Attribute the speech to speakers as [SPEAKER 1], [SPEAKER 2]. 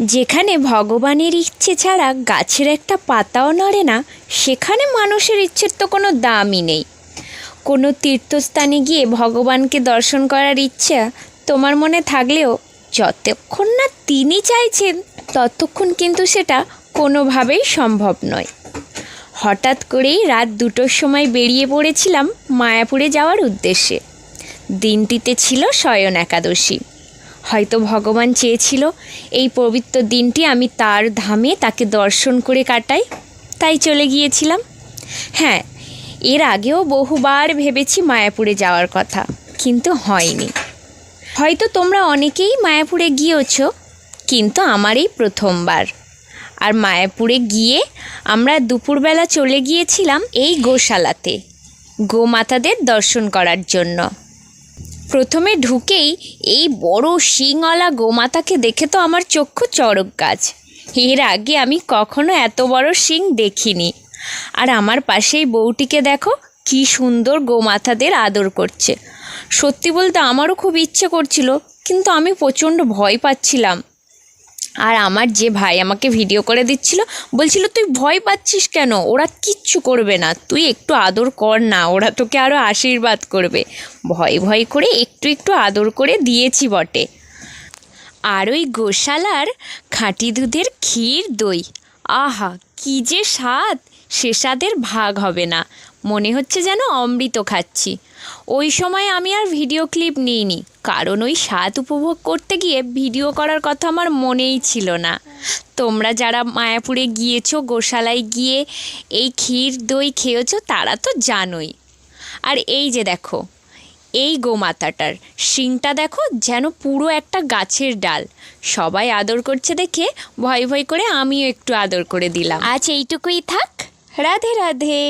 [SPEAKER 1] যেখানে ভগবানের ইচ্ছে ছাড়া গাছের একটা পাতাও নড়ে না, সেখানে মানুষের ইচ্ছের তো কোনো দামই নেই। কোনো তীর্থস্থানে গিয়ে ভগবানকে দর্শন করার ইচ্ছা তোমার মনে থাকলেও যতক্ষণ না তিনি চাইছেন, ততক্ষণ কিন্তু সেটা কোনোভাবেই সম্ভব নয়। হঠাৎ করেই রাত দুটোর সময় বেরিয়ে পড়েছিলাম মায়াপুরে যাওয়ার উদ্দেশ্যে। দিনটিতে ছিল শয়ন একাদশী। হয়তো ভগবান চেয়েছিল এই পবিত্র দিনটি আমি তার ধামে তাকে দর্শন করে কাটাই। তাই চলে গিয়েছিলাম। হ্যাঁ এর আগেও বহুবার ভেবেছি মায়াপুরে যাওয়ার কথা, কিন্তু হয়নি। হয়তো তোমরা অনেকেই মায়াপুরে গিয়েছ, কিন্তু আমার এই প্রথমবার। আর মায়াপুরে গিয়ে আমরা দুপুরবেলা চলে গিয়েছিলাম এই গোশালাতে, গোমাতাদের দর্শন করার জন্য। প্রথমে ঢুকেই এই বড় শিংওয়ালা গোমাতাকে দেখে তো আমার চক্ষু চড়ক গাছ। এর আগে আমি কখনো এত বড় শিং দেখিনি। আর আমার পাশেই বউটিকে দেখো, কি সুন্দর গোমাতাদের আদর করছে। সত্যি বলতে আমারও খুব ইচ্ছে করছিল, কিন্তু আমি প্রচণ্ড ভয় পাচ্ছিলাম। আর আমার যে ভাই আমাকে ভিডিও করে দিচ্ছিল, বলছিল, তুই ভয় পাচ্ছিস কেন? ওরা কিচ্ছু করবে না। তুই একটু আদর কর না, ওরা তোকে আরও আশীর্বাদ করবে। ভয় ভয় করে একটু একটু আদর করে দিয়েছি বটে। আর ওই গোশালার খাঁটি দুধের ক্ষীর দই। আহা, কি যে স্বাদ! সে স্বাদের ভাগ হবে না। মনে হচ্ছে যেন অমৃত খাচ্ছি। ওই সময় আমি আর ভিডিও ক্লিপ নিইনি, কারণ ওই স্বাদ উপভোগ করতে গিয়ে ভিডিও করার কথা আমার মনেই ছিল না। তোমরা যারা মায়াপুরে গিয়েছো, গোশালায় গিয়ে এই ক্ষীর দই খেয়েছো, তারা তো জানোই। আর এই যে দেখো, এই গোমাতাটার শিংটা দেখো, যেন পুরো একটা গাছের ডাল। সবাই আদর করছে দেখে ভয় ভয় করে আমিও একটু আদর করে দিলাম। আজ এইটুকুই থাক। রাধে রাধে।